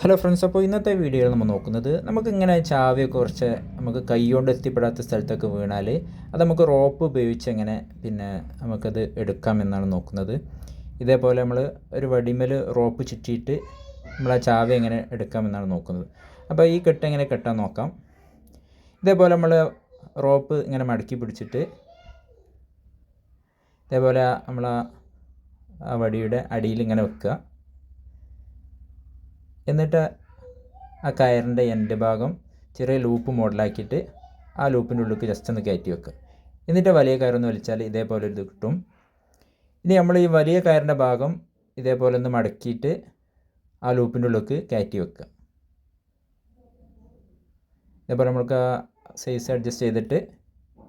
Hello friends അപ്പോൾ ഇന്നത്തെ വീഡിയോയിൽ നമ്മൾ നോക്കുന്നത് നമുക്ക് ഇങ്ങനെ ചാവിയൊക്കെ കുറച്ച് നമുക്ക് കൈകൊണ്ട് എത്തിപ്പെടാത്ത സ്ഥലത്തൊക്കെ വീണാൽ അത് നമുക്ക് റോപ്പ് ഉപയോഗിച്ച് എങ്ങനെ പിന്നെ നമുക്കത് എടുക്കാം എന്നാണ് നോക്കുന്നത്. ഇതേപോലെ നമ്മൾ ഒരു വടിമേൽ റോപ്പ് ചുറ്റിയിട്ട് നമ്മൾ ആ ചാവി എങ്ങനെ എടുക്കാം എന്നാണ് നോക്കുന്നത്. അപ്പോൾ ഈ കെട്ട് എങ്ങനെ കെട്ടാൻ നോക്കാം. ഇതേപോലെ നമ്മൾ റോപ്പ് ഇങ്ങനെ മടക്കി പിടിച്ചിട്ട് ഇതേപോലെ നമ്മൾ ആ വടിയുടെ അടിയിൽ ഇങ്ങനെ വെക്കുക. എന്നിട്ട് ആ കയറിന്റെ എൻഡ് ഭാഗം ചെറിയ ലൂപ്പ് മോഡലാക്കിയിട്ട് ആ ലൂപ്പിന്റെ ഉള്ളിലേക്ക് ജസ്റ്റ് ഒന്ന് കയറ്റി വെക്കുക എന്നിട്ട് വലിയ കയറൊന്ന് വലിച്ചാൽ ഇതേപോലെ ഒരു ഇത് കിട്ടും. ഇനി നമ്മൾ ഈ വലിയ കയറിന്റെ ഭാഗം ഇതേപോലെ ഒന്ന് മടക്കിയിട്ട് ആ ലൂപ്പിന്റെ ഉള്ളിലേക്ക് കയറ്റി വെക്കുക ഇതേപോലെ നമ്മൾക്ക് ആ സൈസ് അഡ്ജസ്റ്റ് ചെയ്തിട്ട്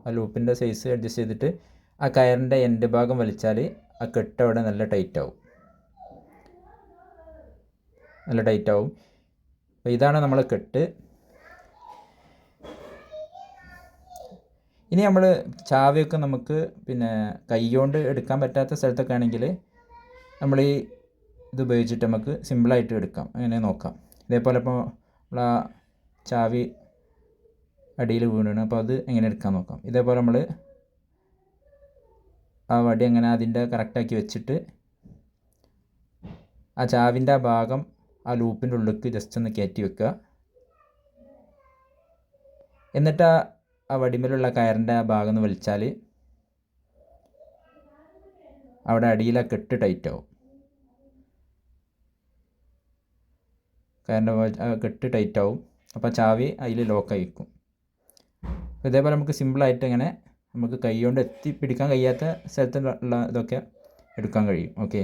ആ ലൂപ്പിന്റെ സൈസ് അഡ്ജസ്റ്റ് ചെയ്തിട്ട് ആ കയറിന്റെ എൻഡ് ഭാഗം വലിച്ചാൽ ആ കെട്ട് അവിടെ നല്ല ടൈറ്റ് ആവും. നല്ല ടൈറ്റ് ആവും അപ്പോൾ ഇതാണ് നമ്മൾ കെട്ട്. ഇനി നമ്മൾ ചാവിയൊക്കെ നമുക്ക് പിന്നെ കൈകൊണ്ട് എടുക്കാൻ പറ്റാത്ത സ്ഥലത്തൊക്കെ ആണെങ്കിൽ നമ്മൾ ഈ ഇത് ഉപയോഗിച്ചിട്ട് നമുക്ക് സിമ്പിളായിട്ട് എടുക്കാം. അങ്ങനെ നോക്കാം. ഇതേപോലെ ഇപ്പോൾ നമ്മൾ ആ ചാവി അടിയിൽ വീണാണ്. അപ്പോൾ അത് എങ്ങനെ എടുക്കാൻ നോക്കാം. ഇതേപോലെ നമ്മൾ ആ വടി അങ്ങനെ അതിന്റെ കറക്റ്റാക്കി വെച്ചിട്ട് ആ ചാവിന്റെ ആ ഭാഗം ആ ലൂപ്പിന്റെ ഉള്ളിലേക്ക് ജസ്റ്റ് ഒന്ന് കയറ്റി വെക്കുക. എന്നിട്ട് ആ വടിമേലുള്ള കയറിന്റെ ആ ഭാഗം ഒന്ന് വലിച്ചാൽ അവിടെ അടിയിൽ ആ കെട്ട് ടൈറ്റ് ആവും. കയറിന്റെ കെട്ട് ടൈറ്റ് ആവും. അപ്പോൾ ചാവി അതിൽ ലോക്കായി വെക്കും അപ്പോൾ ഇതേപോലെ നമുക്ക് സിമ്പിളായിട്ട് ഇങ്ങനെ നമുക്ക് കൈ കൊണ്ട് എത്തി പിടിക്കാൻ കഴിയാത്ത സ്ഥലത്തുള്ള ഇതൊക്കെ എടുക്കാൻ കഴിയും. ഓക്കെ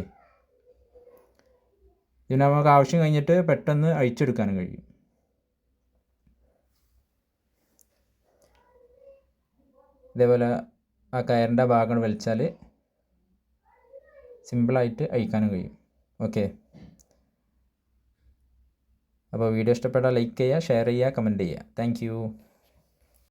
ഇതിന് നമുക്ക് ആവശ്യം കഴിഞ്ഞിട്ട് പെട്ടെന്ന് അഴിച്ചെടുക്കാനും കഴിയും. ഇതേപോലെ ആ കയറിന്റെ ഭാഗം വലിച്ചാൽ സിമ്പിളായിട്ട് അഴിക്കാനും കഴിയും. ഓക്കെ? അപ്പോൾ വീഡിയോ ഇഷ്ടപ്പെട്ടാൽ ലൈക്ക് ചെയ്യുക ഷെയർ ചെയ്യുക കമന്റ് ചെയ്യുക. താങ്ക്